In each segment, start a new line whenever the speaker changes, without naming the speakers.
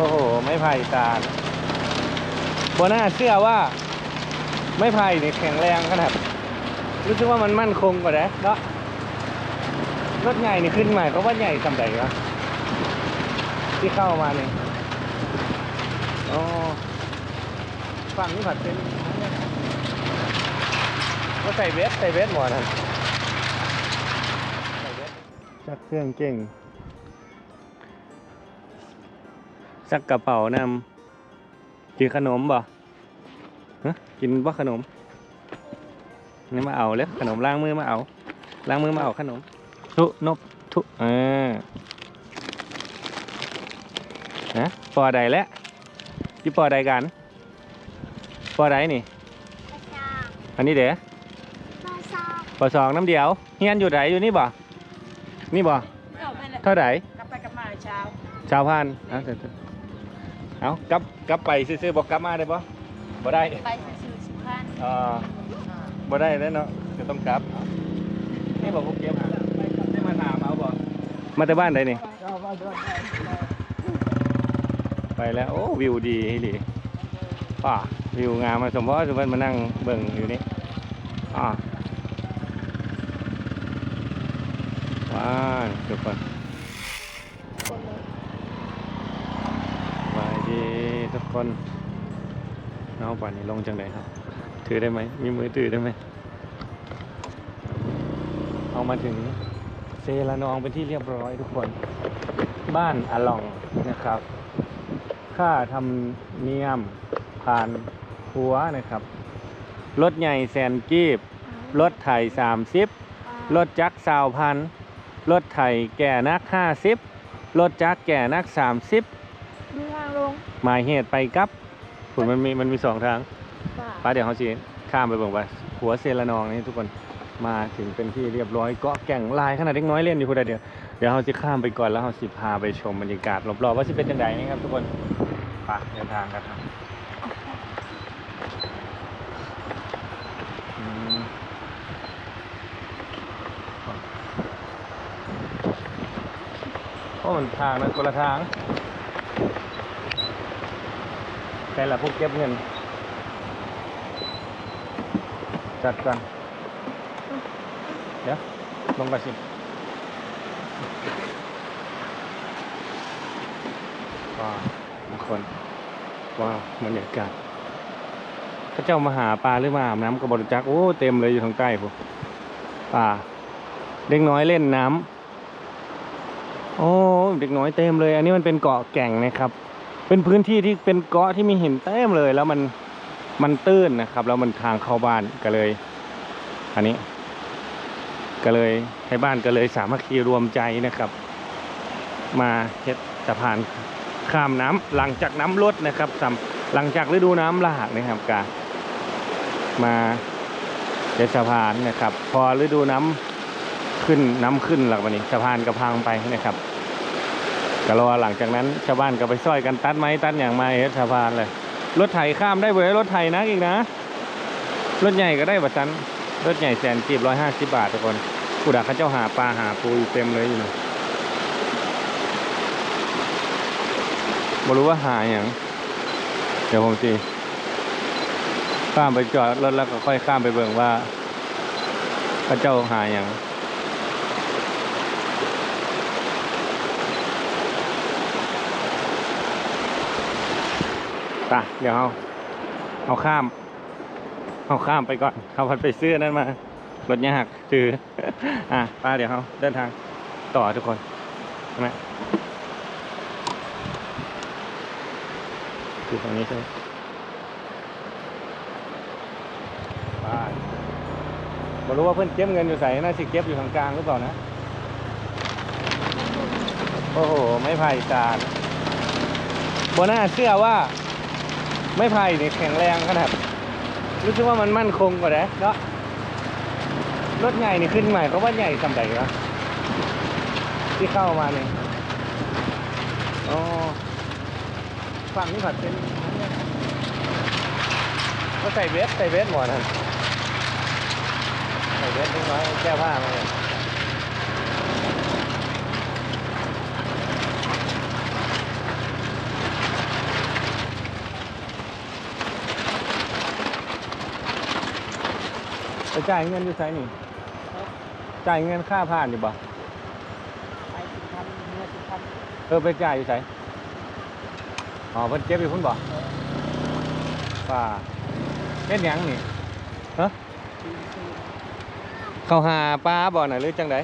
โอ้โห ไม่ไผ่ตาลบน่าเชื่อว่า ไม่ไผ่นี่แข็งแรงขนาด รู้สึกว่ามันมั่นคงกว่าเด้เนาะรถใหญ่นี่ขึ้นใหมาเขาว่าใหญ่สำใดวะที่เข้ามาเนี่ยอ๋อฝั่งนี้ผัดเป็นก็ใส่เวสใส่เวสหมดนะใส่เวสชักเครื่องเก่ง สักกระเป๋านำกินขนมบ่ฮะกินบ่ขนมนี่มาเอาเลยขนมล้างมือมาเอาล้างมือมาเอาขนม ทุนบทุเออฮะปอใดแล้วยี่ปอใดกันปอใดนี่
กระจอก
อันนี้เด้อ
มาซอก
ปอสองน้ำเดียวเฮียนอยู่ไหนอยู่นี่บ่นี่บ่
เอาไปเลย
เท่าไหร่
กลับไปกลับมาเช้า
ชาวพันเอาเสร็จ เอากลับกลับไปซื้อๆบอกกลับมาได้บ่บ่ได้
ไปซื้อสิบพัน
อ่าบ่ได้แล้วเนาะจะต้องกลับนี่บอกพวกเก็บหาได้มาถามเอาบ่มาแต่บ้านใดนี่ไปแล้วโอ้วิวดีฮิลีป่าวิวงามมาสมพรสมพรมานั่งเบิ่งอยู่นี่อ่าว้าวทุกคนสบาย ดีทุกคนเอาป่านนี้ลงจังไหนครับ ถือได้ไหม มีมือถือได้ไหม เอามาถึงเซลานองเป็นที่เรียบร้อยทุกคน บ้านอาลองนะครับ ค่าทำเนียมผ่านหัวนะครับ รถใหญ่แสนกีบ รถไถสามสิบรถจักรสาวพันรถไถแก่นักห้าสิบรถจักรแก่นักสามสิบ
ดูทางลง
หมายเหตุไปกับผุนมันมีมันมีสองทาง
ป่า
ป้าเดี๋ยวเขาจีข้ามไปเบิ่งไปหัวเซลานองนี่ทุกคนมาถึงเป็นที่เรียบร้อยเกาะแก่งลายขนาดเล็กน้อยเล่นอยู่คนเดียวเดี๋ยวเขาจะข้ามไปก่อนแล้วเขาสิพาไปชมบรรยากาศรอบๆว่าจะเป็นยังไงนี่ครับทุกคนไปเดินทางกันครับอืมโอ้มันทางนั้นคนละทาง แต่ละพวกเก็บเงิน จัดกัน เดี๋ยวลงไปสิว้าวทุกคนว้าวบรรยากาศพระเจ้ามาหาปลาหรือมาอาบน้ำกับบริจักโอ้เต็มเลยอยู่ทางใต้ผมปลาเด็กน้อยเล่นน้ำโอ้เด็กน้อยเต็มเลย อันนี้มันเป็นเกาะแก่งนะครับ เป็นพื้นที่ที่เป็นเกาะที่มีหินเต็มเลย แล้วมันมันตื้นนะครับ แล้วมันทางเข้าบ้านก็เลย อันนี้ ก็เลยให้บ้านก็เลยสามัคคีรวมใจนะครับ มาเฮ็ดสะพานข้ามน้ำหลังจากน้ำลดนะครับสำหลังจากฤดูน้ำหลากนะครับกามาเฮ็ดสะพานนะครับ พอฤดูน้ำขึ้นน้ำขึ้นหลักวันนี้สะพานก็พังไปนะครับ ก็รอหลังจากนั้นชาวบ้านก็ไปซ้อยกันตัดไม้ตัดอย่างมาเฮ็ดสะพานเลย รถไถข้ามได้เว้ยรถไถนักอีกนะ รถใหญ่ก็ได้บัดซันรถใหญ่แสนจีบร้อยห้าสิบบาททุกคนผู้ดักเขาเจ้าหาปลาหาปูอยู่เต็มเลยอยู่นะไม่รู้ว่าหาอย่างเดี๋ยวผมจีข้ามไปจอดรถแล้วก็ค่อยข้ามไปเบิ่งว่าเขาเจ้าหาอย่าง ตะเดี๋ยวเอาเอาข้าม เอาข้ามไปก่อนเขาพัดไปซื้อนั่นมารถยากถือ อะป้าเดี๋ยวเขาเดินทางต่อทุกคนใช่ไหมอยู่ตรงนี้ใช่ไหมป้าไม่รู้ว่าเพื่อนเก็บเงินอยู่ใส่น่าสิเก็บอยู่ทางกลางหรือเปล่านะ โอ้โห ไม่ไผ่จานบน่าเชื่อว่า ไม่ไผ่นี่แข็งแรงขนาดรู้สึกว่ามันมั่นคงกว่าเด้เนาะรถใหญ่นี่ขึ้นใหม่เพราะว่าใหญ่สำใดวะที่เข้ามาเนี่ยอ๋อฝั่งนี้ผัดเป็นก็ใส่เวสใส่เวสหมดนะใส่เวสเล็กน้อยแก้ผ้ามาเลย จ่ายเงินอยู่ไสนี่จ่ายเงินค่าผ่านอยู่บ่
ไปสิบพันเมื่อสิบพัน
เออไปจ่ายอยู่ไสอ๋อเพิ่นเก็บอยู่พุ่นบ่ป่าเฮ็ดหยังนี่ฮะ
สี่สี่
เขาหาปลาบ่น่ะหรือจังได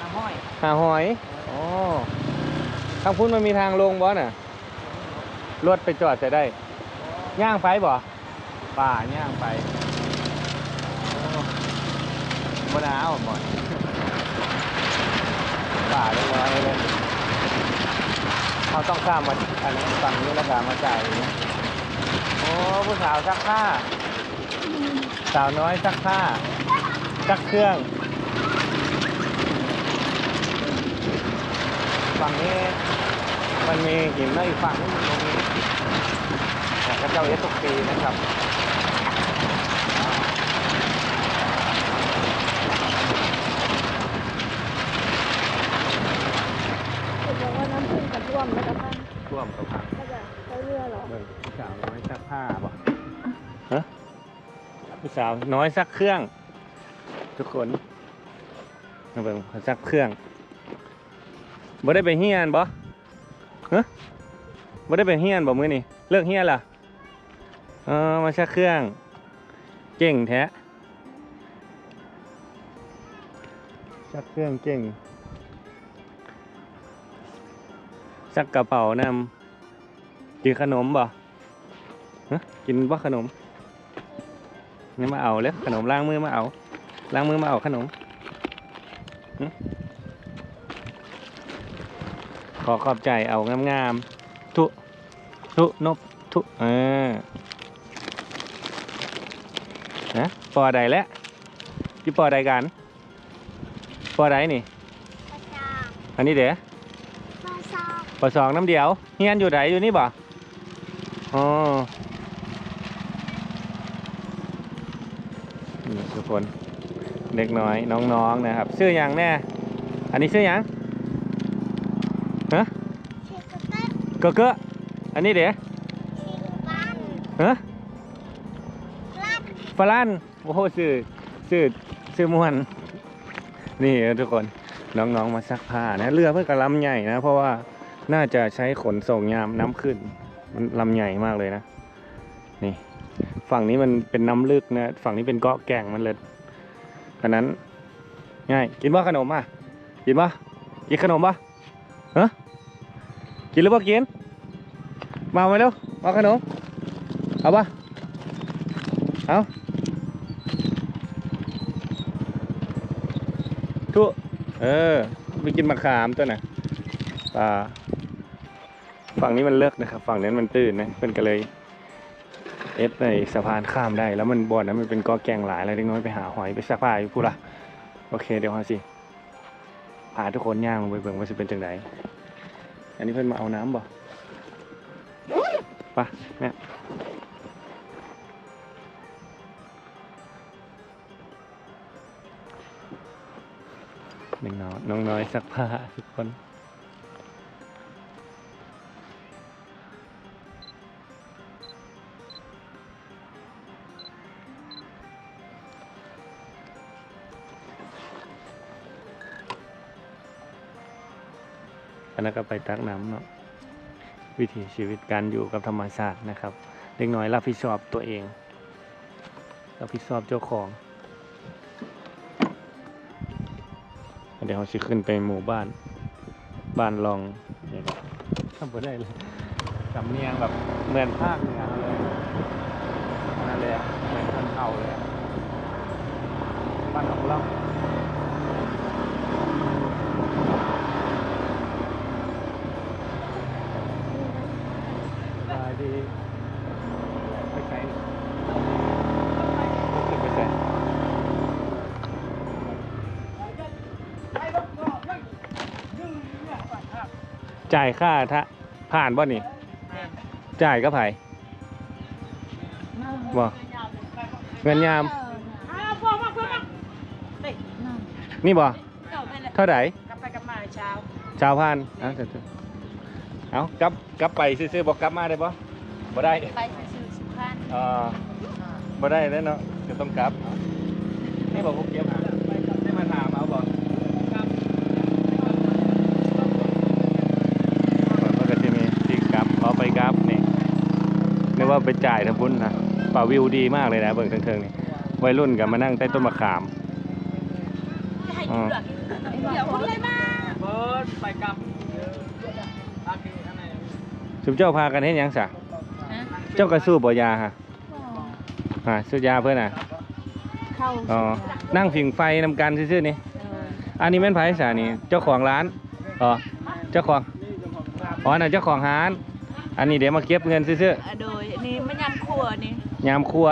ห้าห้อย
หาหอยอ๋อทางพุ่นมันมีทางลงบ่น่ะรถไปจอดจะได้ย่างไปบ่ป่าย่างไปโอ้ บ่หนาวบ่ป่าเรียบร้อยเลยเขาต้องข้ามมาอันนี้ฝั่งนี้แล้วก็มาจ่ายโอ้ผู้สาวซักผ้า สาวน้อยซักผ้าซักเครื่องฝั่งนี้มันมีหินแล้วอีกฝั่งนึงมันตรงนี้แต่ก็เจ้าเอสทุกปีนะครับ
เห็นบอกว่าน้ำพึ่งกับท่ว มแล้วก็พัน
ท่วมกับพัง
แล้วก็ใช้เรือเหรอ
เบิ่งผู้สาวน้อยซักผ้าบ่ฮะผู้สาวน้อยซักเครื่อง ทุกคนมาเบิ่งเขาซักเครื่องบ่ได้ไปเฮียนบ่ฮะบ่ได้ไปเฮียนบ่มื้อนี้เลิกเฮียนล่ะเออมาซักเครื่อง เก่งแท้ซักเครื่องเก่ง ซักกระเป๋านำกินขนมบ่ฮะกินบ่ขนมนี่มาเอาเลยขนมล้างมือมาเอาล้างมือมาเอาขนมหึขอขอบใจเอางามๆทุทุนบทุเออนะปอใดแล้วที่ปอใดกันปอใดนี่
ประชา
อันนี้เดี๋ยว
ประชา
ปอสองน้ำเดียวเฮียนอยู่ไหนอยู่นี่บ่อ๋อนี่ทุกคนเด็กน้อยน้องๆนะครับชื่อหยังแน่อันนี้ชื่อหยังฮะ
เชฟเต้น
เกอเกออันนี้เดี๋ยว
เชฟบ้าน
ฮะ
ลัด
ฝรั่งโอ้โหชื่อชื่อชื่อมวนนี่ทุกคนน้องๆมาซักผ้านะเรือเพื่อกระลำใหญ่นะเพราะว่า น่าจะใช้ขนส่งยามน้ำขึ้น มันลำใหญ่มากเลยนะ นี่ ฝั่งนี้มันเป็นน้ำลึกนะ ฝั่งนี้เป็นเกาะแก่งมันเลยอันนั้นง่ายกินว่าขนมอะกินปะกินขนมปะฮะกินหรือเปล่ากิน มาเอามาเร็วมาขนม เอาปะเอาทุเออ ไปกินมะขามตัวน่ะปลา ฝั่งนี้มันเลิกนะครับ ฝั่งนั้นมันตื้นนะเป็นก็เลยเอฟในสะพานข้ามได้ แล้วมันบ่อนนั้นมันเป็นกอแกงหลายอะไรเล็กน้อยไปหาหอยไปซักผ้าอยู่พูดละโอเคเดี๋ยวมาสิพาทุกคนย่างไปเบิ่งว่าจะเป็นจังไดอันนี้เพิ่นมาเอาน้ำบ่ไปะเนี่หนึ่งนอยน้องน้อยซักผ้าทุกคน อันนั้นก็ไปตักน้ำเนาะวิถีชีวิตการอยู่กับธรรมชาตินะครับ เด็กน้อยรับผิดชอบตัวเองรับผิดชอบเจ้าของเดี๋ยวเราสิขึ้นไปหมู่บ้านบ้านลองนี่ครับทำไปได้เลยสำเนียงแบบเหมือนภาคเหนือเลยนั่นเลยอะเหมือนคนเผ่าเลยอะบ้านของเรา สบายดีไปใช้ขึ้นไปใช้ จ่ายค่าทะผ่านบ่นี่ จ่ายก็ไผบ่เงินยาม
อ้าวพวกมาพวกมาเด็ก
นี่บ่
เก่าไปเลย
เท่าไหร่
กลับไปกลับมาเช้า
ชาวพันเอาเถอะเอากลับกลับไปซื้อๆบอกกลับมาได้บ่บ่ได้
ไปซื้อสิบพัน
อ่าบ่ได้แล้วเนาะจะต้องกลับนี่บอกพวกเก็บหาได้มาถามเอาบอกมันก็จะมีที่กลับเอาไปกลับนี่นึก ว่าไปจ่ายทำบุญนะป่าวิวดีมากเลยนะเบิ่งเทิงๆนี่วัยรุ่นกับมานั่งใต้ต้นมะขามอ๋อ
เดี๋ยวคนเลยมา
เบิร์ดไปกลับอาคีอันไหน
สุมเจ้าพากันเห็นยังสะเจ้ากระสู้บ่ยาฮะฮะสู้ยาเพื่อนน่ะ
เข้า
อ๋อนั่งผิงไฟนำกันซื่อๆนี่อันนี้แม่นไผสานี่เจ้าของร้านอ๋อเจ้าของอ๋อน่ะเจ้าของร้าน อันนี้เดี๋ยวมาเก็บเงินซื่อ
โดยนี่มันยำค รัวนี่
ๆยามครัว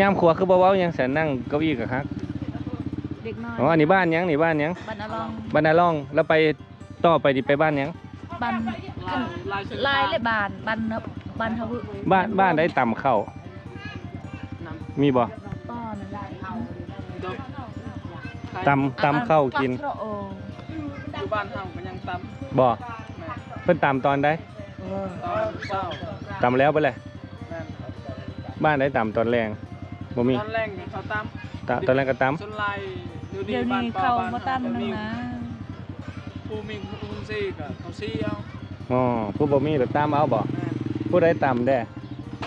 ยามครัวคือบ่เว้าหยังแสนนั่งเก้าอี้กับฮัก
เด็กน้อย
อ๋ออันนี้บ้านหยังนี่บ้านหยัง
บรรลอง
บ้านนาล่องแล้วไปต่อไปดิไปบ้านหยัง
บันลายเลยบานบันบันทวุ
บ้านบ้านได้ต่ำเข้ามีบ่
ป้อน
ตำตำเข้ากิน
ปักโรโอ
อยู่บ้านเฮาก็ยังต
บ่ำ
แม่
เพิ่นตำตอนได้
ตอนเช้า
ตำแล้วไปเลย
แม่น
บ้านได้ตำตอนแรงบ่มี
ตอนแรกเขาต
ตตอนแรกก็ตำ
สุนไลเดี๋ยวนี้
เดี๋ยว
บ้าน
นี้
ป้า
เข้า
บ้าน
มาตั้มนึง
เดี๋ยว
นะ
ผู้มีผู้ซีก็เขาซีเอาำ
อ๋อผู้บ่มีหรือตำเอาบ่
แม่น
ผู้ใดตำแด้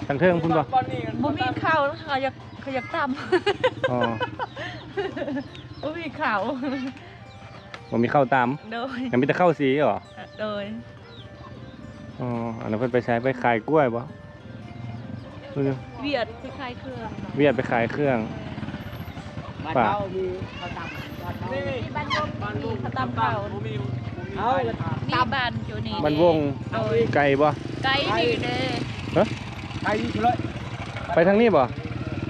ทั้งเทิงพุ่นบ่
ตอนนี้กัน
บ่มีข้าวแล้วเขาอยากเขาอยากตั้ม
อ๋อ
บ่มีข้าว
บ่มีข้าวต
โดยำ
ยังมีแต่ข้าวสีเหรอ
โดย
อ๋ออันนั้นเพิ่นไปใช้ไปขายกล้วยบ่ เพิ่น
เวียดคล้ายๆเครื่อง
เวียดไปขายเครื่อง
บ้าน
ป่ะ
เฮามีเขาตำนี่
มีบ้านยม
บ้านลูก
เขาตำข้าว
บ่มีบ่มี
เอา
ไป
มีบ้านอยู่นี่
มันวง
โดย
ไก่บ่
ไกลดีเด้
ไปนี่เลย
ไปทางนี้บ่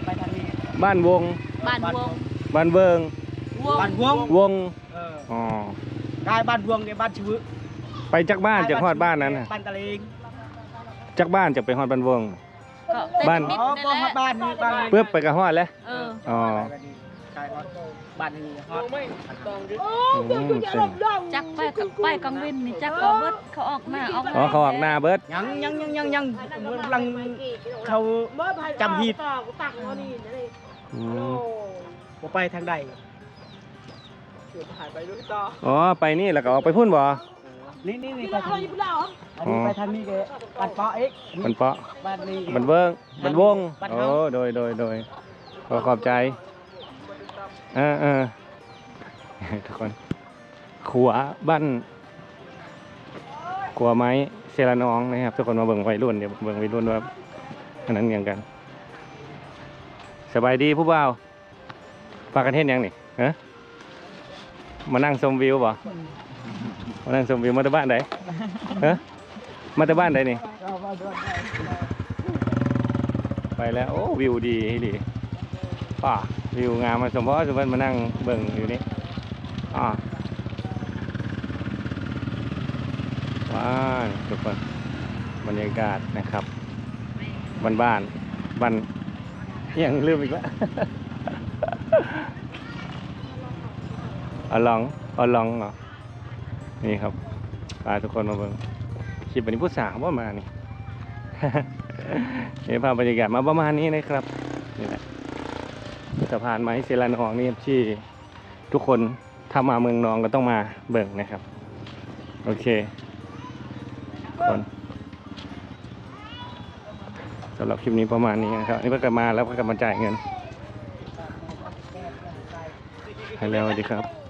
ไปทางนี้
บ้านวง
บ้านวง
บ้านเวิง
วง
บ้านวง
วง
เออ
อ๋อกา
ยบ้านวงเนี่ยบ้านชื่อ
ไปจักบ้านจากฮอดบ้านนั้นน่ะ
บ้านตะเลง
จักบ้านจากไปฮอดบ้านวง
ก็
บ้าน
มิด
อ๋อ
นี่
บ่
แห
ฮอ
ละ
ดบ้านนี่บ้าน
ปึ๊บไปกับฮอดแล้ว
เออ
อ๋อ
กายฮอดบ้านนี่ฮอดไม่ต้องยึด
อืมเส้น
จักไปกับไปกังเวินนี่จักเอาเบิดเขาออกมาออก
อ๋อเขาออกหน้าเบิด
ยังยังยังยังยังกำลังเขาจำหีด
อืม
บ่ไปทางใดหายไปด้วยต่อ
อ๋อไปนี่แล้วก็ออกไปพุ่นบ่
นี่นี่นี่ไปทางนี้อันนี้ไปทางนี้แกบ้านเปาะเอ็ก
มันเปาะ
บ้านนี้
มันเวิงมันวง
บ้าน
โอ้
เฮา
โดยโดยโดยขอขอบใจเออเออทุกคนขัวบ้านขัวไม้เซรานองนะครับ ทุกคนมาเบิ่งวัยรุ่นเดี๋ยวเบิ่งวัยรุ่นว่าอันนั้นยังกัน สบายดีผู้บ่าวปากกันเทศยังนี่ฮะมานั่งชมวิวบ่ มานั่งชมวิวมาจากบ้านไหนฮะมาจากบ้านไหนนี่ ไปแล้ว โอ้วิวดีดีป่าวิวงามมาสมพอสมพอมานั่งเบิ่งอยู่นี่อ่าว้าวทุกคนบรรยากาศนะครับบ้านบ้านบ้านยังลืมอีกแล้วเอาลองเอาลองเหรอ นี่ครับพาทุกคนมาเบิ่งคลิปวันนี้ผู้สาวว่ามานี่นี่ภาพบรรยากาศมาประมาณนี้นะครับนี่แหละสะพานไม้เซรานองนี่ที่ทุกคนถ้ามาเมืองนองก็ต้องมาเบิ่งนะครับ โอเคคนสำหรับคลิปนี้ประมาณนี้นะครับนี่เพิ่งกลับมาแล้วก็กลับมาจ่ายเงินให้แล้วสวัสดีครับ